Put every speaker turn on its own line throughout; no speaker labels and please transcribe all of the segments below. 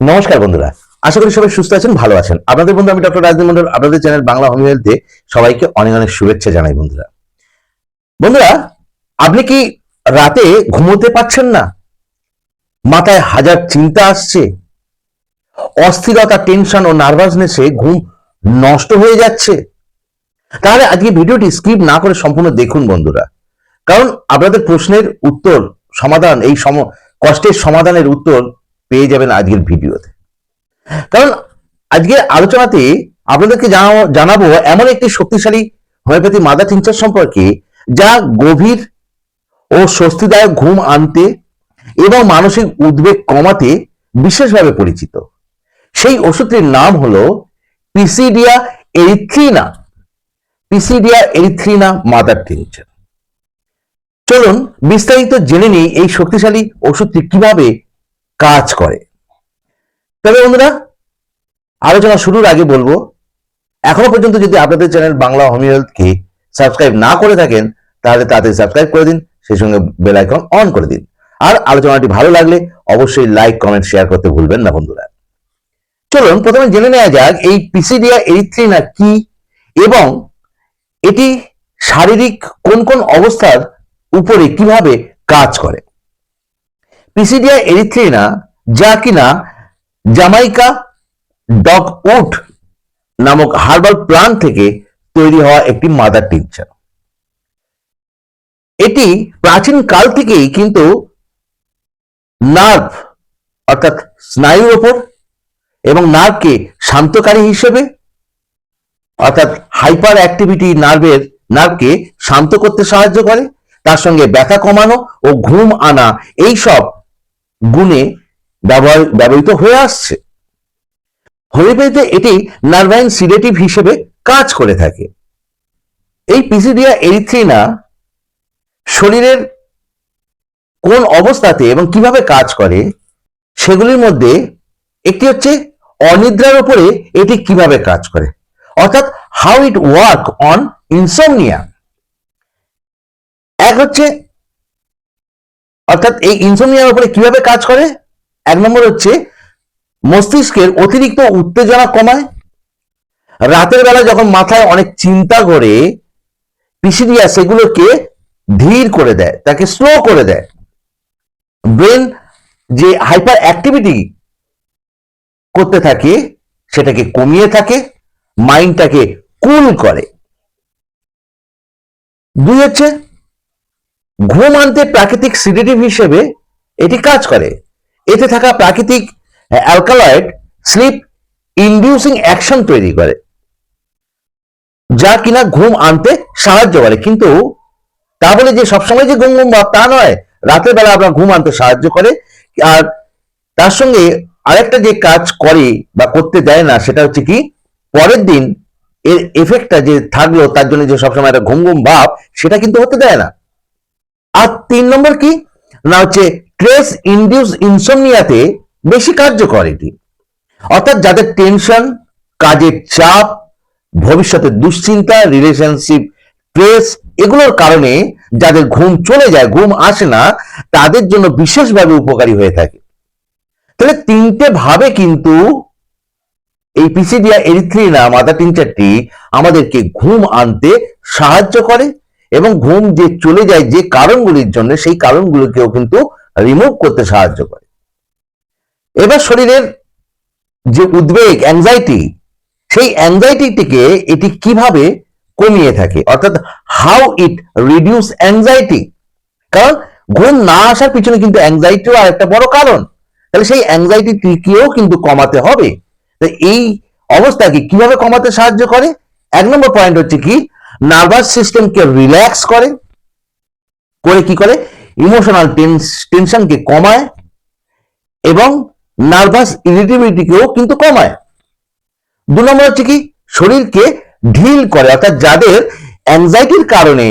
নমস্কার বন্ধুরা, আশা করি সবাই সুস্থ আছেন, ভালো আছেন। আপনাদের বন্ধু আমি ডক্টর রাজদীপ মন্ডল, আপনাদের চ্যানেল বাংলা হোমিও হেলথে সবাইকে অনেক অনেক শুভেচ্ছা জানাই বন্ধুরা। বন্ধুরা, আপনি কি রাতে ঘুমোতে পারছেন না? মাথায় হাজার চিন্তা আসছে, অস্থিরতা টেনশন ও নার্ভাসনেসে ঘুম নষ্ট হয়ে যাচ্ছে। তাহলে আজকে ভিডিওটি স্কিপ না করে সম্পূর্ণ দেখুন বন্ধুরা, কারণ আপনাদের প্রশ্নের উত্তর, সমাধান, এই সম কষ্টের সমাধানের উত্তর পেয়ে যাবেন আজকের ভিডিওতে। কারণ আজকের আলোচনাতে আপনাদেরকে জানাব এমন একটি শক্তিশালী হোমিওপ্যাথি মাদার টিনচার সম্পর্কে যা গভীর ও স্বস্তিদায়ক ঘুম আনতে এবং মানসিক উদ্বেগ কমাতে বিশেষভাবে পরিচিত। সেই ওষুধটির নাম হলো পিসিডিয়া এরিথ্রিনা পিসিডিয়া এরিথ্রিনা মাদার টিনচার। চলুন বিস্তারিত জেনে নিই এই শক্তিশালী ওষুধটি কীভাবে কাজ করে। তবে বন্ধুরা, আলোচনা শুরুর আগে বলব, এখনও পর্যন্ত যদি আপনাদের চ্যানেল বাংলা হোমিও হেলথকে সাবস্ক্রাইব না করে থাকেন, তাহলে তাড়াতাড়ি সাবস্ক্রাইব করে দিন, সেই সঙ্গে বেল আইকন অন করে দিন। আর আলোচনাটি ভালো লাগলে অবশ্যই লাইক, কমেন্ট, শেয়ার করতে ভুলবেন না বন্ধুরা। চলুন, প্রথমে জেনে নেওয়া যাক এই পিসিডিয়া এরিথ্রিনা কি এবং এটি শারীরিক কোন কোন অবস্থার উপরে কীভাবে কাজ করে। পিসিডিয়া, এরিথ্রিনা যা কিনা জামাইকা, ডগ উড নামক হার্বাল প্লান্ট থেকে তৈরি হওয়া একটি মাদার টিনচার। এটি প্রাচীন কাল থেকেই কিন্তু নার্ভ, অর্থাৎ স্নায়ুর ওপর এবং নার্ভকে শান্তকারী হিসেবে, অর্থাৎ হাইপার অ্যাক্টিভিটি নার্ভের, নার্ভকে শান্ত করতে সাহায্য করে, তার সঙ্গে ব্যথা কমানো ও ঘুম আনা এই সব গুণে ব্যবহার, ব্যবহৃত হয়ে আসছে। হোমিওপ্যাথিতে এটি নার্ভাইন সিডেটিভ হিসেবে কাজ করে থাকে। এই পিসিডিয়া এরিথ্রিনা শরীরের কোন অবস্থাতে এবং কীভাবে কাজ করে সেগুলির মধ্যে একটি হচ্ছে অনিদ্রার উপরে এটি কীভাবে কাজ করে। অর্থাৎ how it work on insomnia. এক হচ্ছে অর্থাৎ এই ইনসোমনিয়ার উপরে কীভাবে কাজ করে? এক নম্বর হচ্ছে, মস্তিষ্কের অতিরিক্ত উত্তেজনা কমায়। রাতের বেলা যখন মাথায় অনেক চিন্তা করে, পিসিডিয়া সেগুলোকে ধীর করে দেয়, তাকে স্লো করে দেয়। ব্রেন যে হাইপার অ্যাক্টিভিটি করতে থাকে, সেটাকে কমিয়ে থাকে মাইন্ডটাকে কুল করে। দুই হচ্ছে ঘুম আনতে প্রাকৃতিক সিডেটিভ হিসেবে এটি কাজ করে। এতে থাকা প্রাকৃতিক অ্যালকালয়েড স্লিপ ইন্ডিউসিং অ্যাকশন তৈরি করে, যা কিনা ঘুম আনতে সাহায্য করে। কিন্তু তা বলে যে সবসময় যে ঘুম ঘুম তা নয়, রাতের বেলা আপনার ঘুম আনতে সাহায্য করে। আর তার সঙ্গে আরেকটা যে কাজ করে বা করতে দেয় না, সেটা হচ্ছে কি, পরের দিন এর এফেক্টটা যে থাকল, তার জন্য যে সবসময় একটা ঘুম ঘুম ভাব, সেটা কিন্তু হতে দেয় না। আর তিন নম্বর কি? না হচ্ছে ট্রেস ইন্ডিউস ইনসোমনিয়াতে বেশি কার্যকর এটি। অর্থাৎ যাদের টেনশন কাজের চাপ, ভবিষ্যতের দুশ্চিন্তা রিলেশনশিপ স্ট্রেস এগুলোর কারণে যাদের ঘুম চলে যায়, ঘুম আসে না, তাদের জন্য বিশেষভাবে উপকারী হয়ে থাকে। তাহলে তিনটে ভাবে কিন্তু এই পিসিডিয়া এরিথ্রিনা মাদার টিনচারটি আমাদেরকে ঘুম আনতে সাহায্য করে। এবং ঘুম যে চলে যায় যে কারণগুলির জন্য সেই কারণগুলোকেও কিন্তু রিমুভ করতে সাহায্য করে। এবার শরীরের যে উদ্বেগ অ্যাংজাইটি সেই অ্যাংজাইটিটিকে এটি কীভাবে কমিয়ে থাকে? অর্থাৎ হাউ ইট রিডিউস অ্যাংজাইটি কারণ ঘুম না আসার পিছনে কিন্তু অ্যাংজাইটিও আর একটা বড় কারণ। তাহলে সেই অ্যাংজাইটিকেও কিন্তু কমাতে হবে। এই অবস্থাকে কীভাবে কমাতে সাহায্য করে? এক নম্বর পয়েন্ট হচ্ছে কি? নার্ভাস সিস্টেমকে রিল্যাক্স করে করে কি করে? ইমোশনাল টেনশনকে কমায় এবং নার্ভাস ইরিটেবিলিটিকেও কিন্তু কমায়। দু নম্বর হচ্ছে কি? শরীরকে ঢিল করে, অর্থাৎ যাদের অ্যাংজাইটির কারণে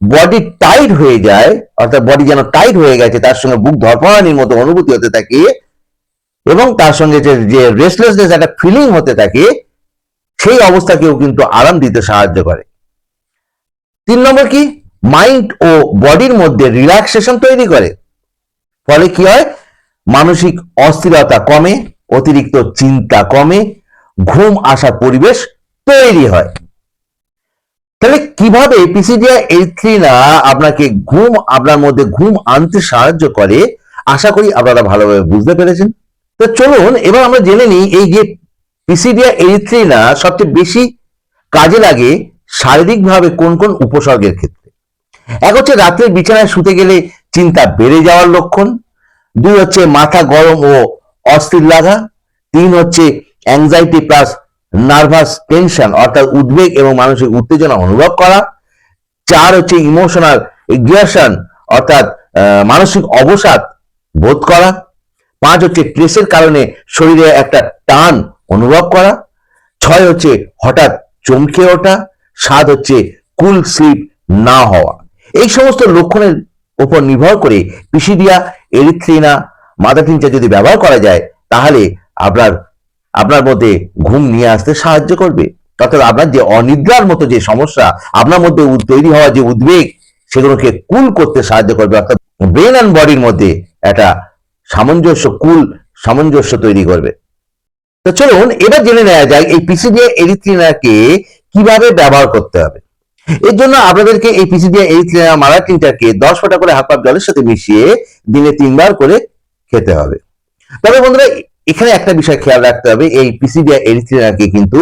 বডি টাইট হয়ে যায়, অর্থাৎ বডি যেন টাইট হয়ে গেছে, তার সঙ্গে বুক ধরপড়ানির মতো অনুভূতি হতে থাকে এবং তার সঙ্গে যে রেস্টলেসনেস একটা ফিলিং হতে থাকে, সেই অবস্থাকেও কিন্তু আরাম দিতে সাহায্য করে। তিন নম্বর কি? মাইন্ড ও বডির মধ্যে রিল্যাক্সেশন তৈরি করে। ফলে কি হয়? মানসিক অস্থিরতা কমে, অতিরিক্ত চিন্তা কমে, ঘুম আসার পরিবেশ তৈরি হয়। তাহলে কীভাবে পিসিডিয়া এইট থ্রি না আপনাকে ঘুম, আপনার মধ্যে ঘুম আনতে সাহায্য করে? আশা করি আপনারা ভালোভাবে বুঝতে পেরেছেন। তো চলুন, এবার আমরা জেনে নিই, এই যে পিসিডিয়া এইট থ্রি সবচেয়ে বেশি কাজে লাগে শারীরিকভাবে কোন কোন উপসর্গের ক্ষেত্রে? এক হচ্ছে রাত্রে বিছানায় শুতে গেলে চিন্তা বেড়ে যাওয়ার লক্ষণ। দুই হচ্ছে মাথা গরম ও অস্থির লাগা। তিন হচ্ছে অ্যাংজাইটি প্লাস নার্ভাস টেনশন অর্থাৎ উদ্বেগ এবং মানসিক উত্তেজনা অনুভব করা। চার হচ্ছে ইমোশনাল এগ্রিয়েশন অর্থাৎ মানসিক অবসাদ বোধ করা। পাঁচ হচ্ছে স্ট্রেসের কারণে শরীরে একটা টান অনুভব করা। ছয় হচ্ছে হঠাৎ চমকে ওঠা। সাত হচ্ছে কুল স্লিপ না হওয়া। এই সমস্ত লক্ষণের উপর নির্ভর করে পিসিডিয়া এরিথ্রিনা মাদার টিনচার যদি ব্যবহার করা যায়, তাহলে আপনার আপনার মধ্যে ঘুম নিয়ে আসতে সাহায্য করবে। অর্থাৎ আপনার যে অনিদ্রার মতো যে সমস্যা, আপনার মধ্যে তৈরি হওয়া যে উদ্বেগ, সেগুলোকে কুল করতে সাহায্য করবে। অর্থাৎ ব্রেন অ্যান্ড বডির মধ্যে একটা সামঞ্জস্য কুল সামঞ্জস্য তৈরি করবে। তো চলুন, এবার জেনে নেওয়া যায় এই পিসিডিয়া এরিথ্রিনাকে কীভাবে ব্যবহার করতে হবে? এর জন্য আপনাদেরকে এই পিসিডিয়া এরিথ্রিনা মারা টিনটাকে দশ ফোঁটা করে হাফ কাপ জলের সাথে মিশিয়ে দিনে তিনবার করে খেতে হবে। তবে বন্ধুরা, এখানে একটা বিষয় খেয়াল রাখতে হবে, এই পিসিডিয়া এরিথ্রিনাকে কিন্তু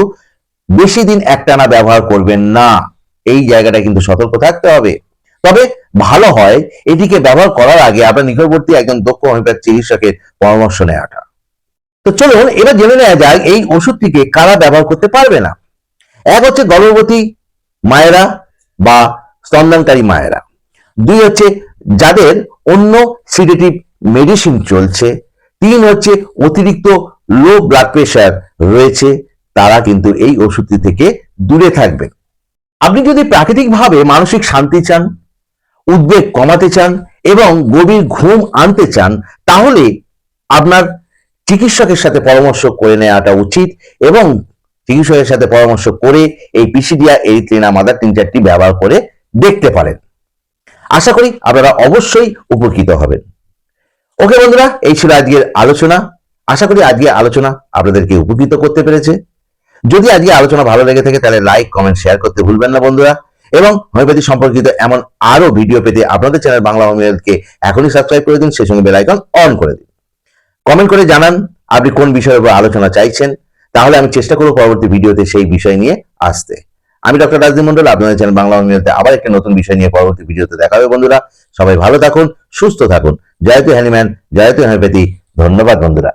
বেশি দিন একটানা ব্যবহার করবেন না। এই জায়গাটা কিন্তু সতর্ক থাকতে হবে। তবে ভালো হয়, এটিকে ব্যবহার করার আগে আপনার নিকটবর্তী একজন দক্ষ হোমিওপ্যাথ চিকিৎসকের পরামর্শ নেওয়াটা। তো চলুন, এবার জেনে নেওয়া যাক, এই ওষুধটিকে কারা ব্যবহার করতে পারবে না? এক হচ্ছে গর্ভবতী মায়েরা বা স্তন্দানকারী মায়েরা। দুই হচ্ছে যাদের অন্য সিডেটিভ মেডিসিন চলছে। তিন হচ্ছে অতিরিক্ত লো ব্লাড প্রেশার রয়েছে, তারা কিন্তু এই ওষুধটি থেকে দূরে থাকবেন আপনি যদি প্রাকৃতিকভাবে মানসিক শান্তি চান, উদ্বেগ কমাতে চান এবং গভীর ঘুম আনতে চান, তাহলে আপনার চিকিৎসকের সাথে পরামর্শ করে নেওয়াটা উচিত এবং চিকিৎসকের সাথে পরামর্শ করে এই পিসিডিয়া এরিথ্রিনা মাদার তিন চারটি ব্যবহার করে দেখতে পারেন। আশা করি আপনারা অবশ্যই উপকৃত হবেন। ওকে বন্ধুরা, এই ছিল আজকের আলোচনা। আশা করি আজকের আলোচনা আপনাদেরকে উপকৃত করতে পেরেছে। যদি আজকে আলোচনা ভালো লেগে থাকে, তাহলে লাইক কমেন্ট শেয়ার করতে ভুলবেন না বন্ধুরা। এবং হোমিওপ্যাথি সম্পর্কিত এমন আরও ভিডিও পেতে আপনাদের চ্যানেল বাংলা হোমিওপ্যাথকে এখনই সাবস্ক্রাইব করে দিন, সেই সঙ্গে বেল আইকন অন করে দিন। কমেন্ট করে জানান, আপনি কোন বিষয়ের উপর আলোচনা চাইছেন। তাহলে আমি চেষ্টা করব পরবর্তী ভিডিওতে সেই বিষয় নিয়ে আসতে। আমি ডক্টর রাজদীপ মন্ডল আপনাদের চ্যানেল বাংলা হোমিওপ্যাথি আবার একটা নতুন বিষয় নিয়ে পরবর্তী ভিডিওতে দেখা হবে। বন্ধুরা, সবাই ভালো থাকুন, সুস্থ থাকুন। জয়তু হ্যানিম্যান জয়তু হ্যানিপ্যাথি ধন্যবাদ, বন্ধুরা।